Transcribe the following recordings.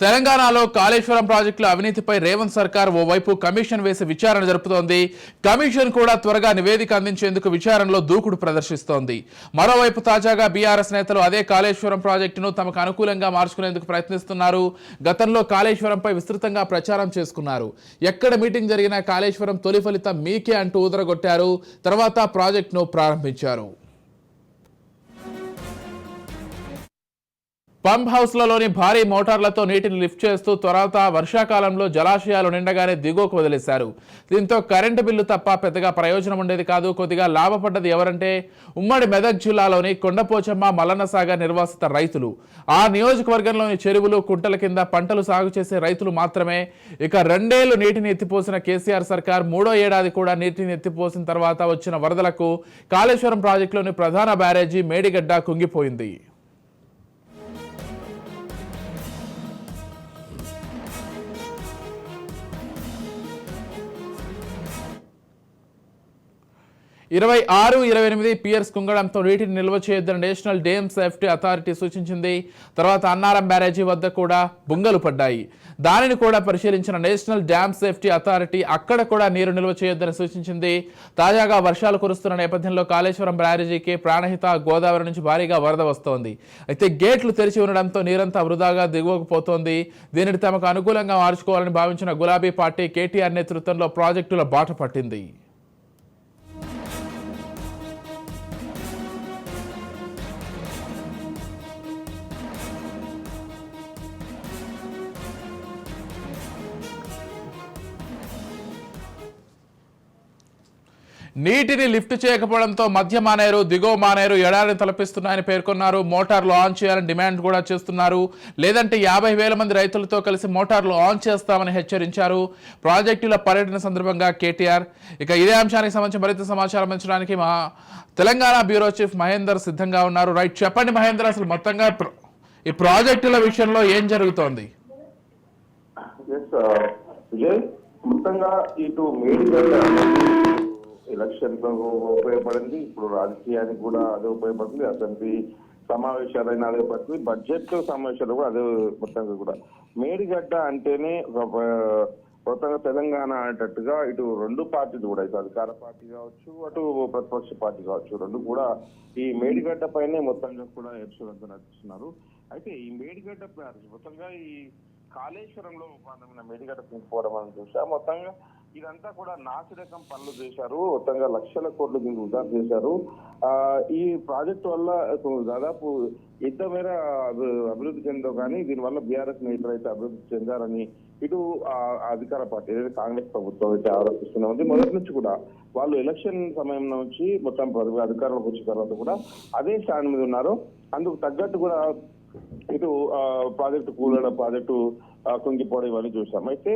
తెలంగాణలో కాళేశ్వరం ప్రాజెక్టుల అవినీతిపై రేవంత్ సర్కార్ ఓవైపు కమిషన్ వేసి విచారణ జరుపుతోంది. కమిషన్ కూడా త్వరగా నివేదిక అందించేందుకు విచారణలో దూకుడు ప్రదర్శిస్తోంది. మరోవైపు తాజాగా బీఆర్ఎస్ నేతలు అదే కాళేశ్వరం ప్రాజెక్టును తమకు అనుకూలంగా మార్చుకునేందుకు ప్రయత్నిస్తున్నారు. గతంలో కాళేశ్వరంపై విస్తృతంగా ప్రచారం చేసుకున్నారు. ఎక్కడ మీటింగ్ జరిగినా కాళేశ్వరం తొలి ఫలితం మీకే అంటూ ఊదరగొట్టారు. తర్వాత ప్రాజెక్టును ప్రారంభించారు. పంప్ హౌస్లలోని భారీ మోటార్లతో నీటిని లిఫ్ట్ చేస్తూ త్వరత వర్షాకాలంలో జలాశయాలు నిండగానే దిగువకు వదిలేశారు. దీంతో కరెంటు బిల్లు తప్ప పెద్దగా ప్రయోజనం ఉండేది కాదు. కొద్దిగా లాభపడ్డది ఎవరంటే ఉమ్మడి మెదక్ జిల్లాలోని కొండపోచమ్మ మల్లన్నసాగర్ నిర్వాసిత రైతులు. ఆ నియోజకవర్గంలోని చెరువులు కుంటల కింద పంటలు సాగు చేసే రైతులు మాత్రమే. ఇక రెండేళ్ళు నీటిని ఎత్తిపోసిన కేసీఆర్ సర్కార్ మూడో ఏడాది కూడా నీటిని ఎత్తిపోసిన తర్వాత వచ్చిన వరదలకు కాళేశ్వరం ప్రాజెక్టులోని ప్రధాన బ్యారేజీ మేడిగడ్డ కుంగిపోయింది. ఇరవై ఆరు ఇరవై ఎనిమిది పియర్స్ కుంగడంతో నీటిని నిల్వ చేయొద్దని నేషనల్ డ్యామ్ సేఫ్టీ అథారిటీ సూచించింది. తర్వాత అన్నారం బ్యారేజీ వద్ద కూడా బుంగలు పడ్డాయి. దానిని కూడా పరిశీలించిన నేషనల్ డ్యామ్ సేఫ్టీ అథారిటీ అక్కడ కూడా నీరు నిల్వ చేయొద్దని సూచించింది. తాజాగా వర్షాలు కురుస్తున్న నేపథ్యంలో కాళేశ్వరం బ్యారేజీకి ప్రాణహిత గోదావరి నుంచి భారీగా వరద వస్తోంది. అయితే గేట్లు తెరిచి ఉండడంతో నీరంతా వృధాగా దిగువకుపోతోంది. దీనిని తమకు అనుకూలంగా మార్చుకోవాలని భావించిన గులాబీ పార్టీ కేటీఆర్ నేతృత్వంలో ప్రాజెక్టుల బాట పట్టింది. నీటిని లిఫ్ట్ చేయకపోవడంతో మధ్య మానేరు దిగువ మానేరు ఎడారిని తలపిస్తున్నాయని పేర్కొన్నారు. మోటార్లు ఆన్ చేయాలని డిమాండ్ కూడా చేస్తున్నారు. లేదంటే యాభై వేల మంది రైతులతో కలిసి మోటార్లు ఆన్ చేస్తామని హెచ్చరించారు. ప్రాజెక్టుల పర్యటన సందర్భంగా కేటీఆర్. ఇక ఇదే అంశానికి సంబంధించి మరింత సమాచారం అందించడానికి మా తెలంగాణ బ్యూరో చీఫ్ మహేందర్ సిద్ధంగా ఉన్నారు. రైట్ చెప్పండి మహేందర్ అసలు మొత్తంగా ఈ ప్రాజెక్టుల విషయంలో ఏం జరుగుతోంది? Uh, మొత్తంగా ఇటు మేడిగడ్డ ఎలక్షన్లో ఉపయోగపడింది. ఇప్పుడు రాజకీయానికి కూడా అదే ఉపయోగపడుతుంది. అసెంబ్లీ సమావేశాలైనా అదే పడుతుంది. బడ్జెట్ సమావేశాలు కూడా అదే మొత్తంగా కూడా. మేడిగడ్డ అంటేనే ఒక మొత్తంగా తెలంగాణ అనేటట్టుగా ఇటు రెండు పార్టీలు కూడా. ఇటు అధికార పార్టీ కావచ్చు అటు ప్రతిపక్ష పార్టీ కావచ్చు. రెండు కూడా ఈ మేడిగడ్డ పైనే మొత్తంగా కూడా ఎపిసోడ్ నడుస్తున్నారు అయితే ఈ మేడిగడ్డ మొత్తంగా ఈ కాళేశ్వరంలో మేడిగడ్డ కుంగిపోవడం అని చూసా. మొత్తంగా ఇదంతా కూడా నాసిరకం పనులు చేశారు. మొత్తంగా లక్షల కోట్లు దీనికి వృధా చేశారు. ఈ ప్రాజెక్ట్ వల్ల దాదాపు ఎంత మేర అభి- అభివృద్ధి చెందో కానీ దీనివల్ల బీఆర్ఎస్ నేతలు అయితే అభివృద్ధి చెందారని ఇటు అధికార పార్టీ ఏదైతే కాంగ్రెస్ ప్రభుత్వం అయితే ఆరోపిస్తున్నా ఉంది మొదటి నుంచి కూడా వాళ్ళు ఎలక్షన్ సమయం నుంచి మొత్తం అధికారంలోకి వచ్చిన తర్వాత కూడా అదే స్టాండ్ మీద ఉన్నారు. అందుకు తగ్గట్టు కూడా ఇటు ప్రాజెక్టు కూలడం ప్రాజెక్టు కుంగిపోవడం ఇవన్నీ చూసాం. అయితే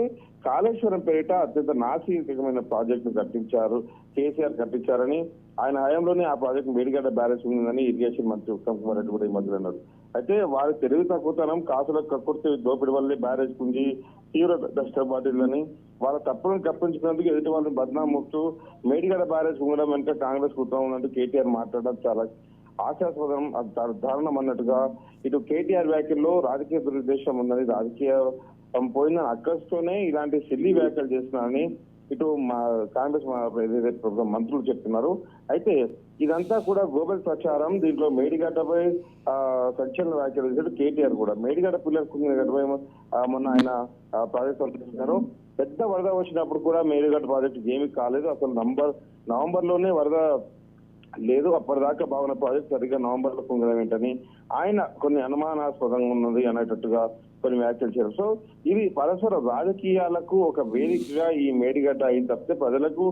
కాళేశ్వరం పేరిట అత్యంత నాసికమైన ప్రాజెక్టును కట్టించారు కేసీఆర్ కట్టించారని ఆయన హయాంలోనే ఆ ప్రాజెక్టు మేడిగడ్డ బ్యారేజ్ ఉందని ఇరిగేషన్ మంత్రి ఉత్తమ్ కుమార్ రెడ్డి కూడా ఈ మధ్యలో అన్నారు. అయితే వారి తెలివి తక్కువతనం కాసుల కక్కుర్తి దోపిడి వల్లే బ్యారేజ్ కుంగి తీవ్ర నష్టపోతుందని వాళ్ళ తప్పులను కప్పించుకునేందుకు ఎదుటి వాళ్ళని బద్నామొస్తూ మేడిగడ్డ బ్యారేజ్ ఉండడం వెనుక కాంగ్రెస్ కుటుంబం ఉన్నట్టు కేటీఆర్ మాట్లాడడం చాలా ఆశాస్పదం ధారణం దారుణం అన్నట్టుగా ఇటు కేటీఆర్ వ్యాఖ్యల్లో రాజకీయ దురుద్దేశం ఉందని రాజకీయ పోయిందని పోయిన అక్కస్తోనే ఇలాంటి సిల్లీ వ్యాఖ్యలు చేస్తున్నారని ఇటు మా కాంగ్రెస్ మా ప్రభుత్వం మంత్రులు చెప్తున్నారు. అయితే ఇదంతా కూడా గ్లోబల్ ప్రచారం దీంట్లో మేడిగడ్డపై సంచలన వ్యాఖ్యలు చేశాడు కేటీఆర్ కూడా. మేడిగడ్డ పిల్లర్ కుంగినగడ్డపై మొన్న ఆయన ఆ, ప్రాజెక్ట్ చేస్తున్నారు పెద్ద వరద వచ్చినప్పుడు కూడా మేడిగడ్డ ప్రాజెక్ట్ ఏమీ కాలేదు. అసలు నంబర్ నవంబర్లోనే వరద లేదు అప్పటిదాకా భావన ప్రాజెక్ట్ సరిగ్గా నవంబర్లో కుంగడం ఏంటని ఆయన కొన్ని అనుమానాస్పదంగా ఉన్నది అనేటట్టుగా కొన్ని వ్యాఖ్యలు చేశారు. సో ఇది పరస్పర రాజకీయాలకు ఒక వేదికగా ఈ మేడిగడ్డ అయిన తప్పితే ప్రజలకు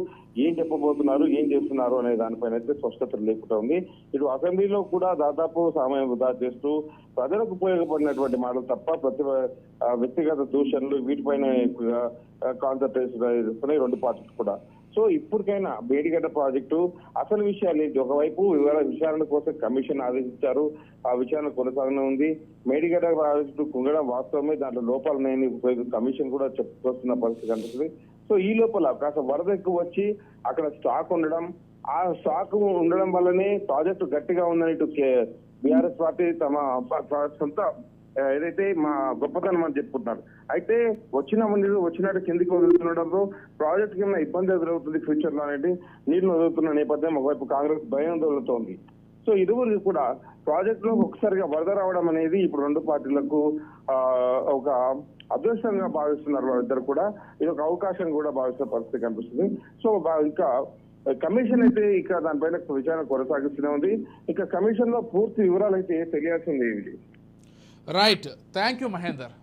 ఏం చెప్పబోతున్నారు ఏం చేస్తున్నారు అనే దానిపైన అయితే స్పష్టత లేకుండా ఉంది. ఇటు అసెంబ్లీలో కూడా దాదాపు సమయం వృధా చేస్తూ ప్రజలకు ఉపయోగపడినటువంటి మాటలు తప్ప ప్రతి వ్యక్తిగత దూషణలు వీటిపైన ఎక్కువగా కాన్సన్ట్రేషన్ చేస్తున్నాయి రెండు పార్టీలు కూడా. సో ఇప్పటికైనా బేడిగడ్డ ప్రాజెక్టు అసలు విషయాలు ఏంటి ఒకవైపు ఇవాళ విచారణ కోసం కమిషన్ ఆదేశించారు. ఆ విచారణ కొనసాగనే ఉంది. మేడిగడ్డ ప్రాజెక్టు కుంగడం వాస్తవమే. దాంట్లో లోపాలు ఉన్నాయని కమిషన్ కూడా చెప్పుకొస్తున్న పరిస్థితి కనిపిస్తుంది. సో ఈ లోపల కాస్త వరద ఎక్కువ వచ్చి అక్కడ స్టాక్ ఉండడం ఆ స్టాక్ ఉండడం వల్లనే ప్రాజెక్టు గట్టిగా ఉందని ఇటు బీఆర్ఎస్ పార్టీ తమ సొంత ఏదైతే మా గొప్పతనం అని చెప్పుకుంటున్నారు. అయితే వచ్చిన నీళ్ళు వచ్చినట్టు కిందికి వదులుతుండడంతో ప్రాజెక్ట్ కింద ఇబ్బంది ఎదురవుతుంది ఫ్యూచర్లో అనేది నీళ్ళు వదులుతున్న నేపథ్యం ఒకవైపు కాంగ్రెస్ భయం వదులుతోంది సో ఇరువురు కూడా ప్రాజెక్ట్లో ఒకసారిగా వరద రావడం అనేది ఇప్పుడు రెండు పార్టీలకు ఒక అదృష్టంగా భావిస్తున్నారు వాళ్ళిద్దరు కూడా. ఇది ఒక అవకాశం కూడా భావిస్తున్న పరిస్థితి కనిపిస్తుంది. సో ఇంకా కమిషన్ అయితే ఇక దానిపైన విచారణ కొనసాగిస్తూనే ఉంది. ఇక కమిషన్లో పూర్తి వివరాలు అయితే తెలియాల్సింది ఇది రైట్ థ్యాంక్ యూ మహేందర్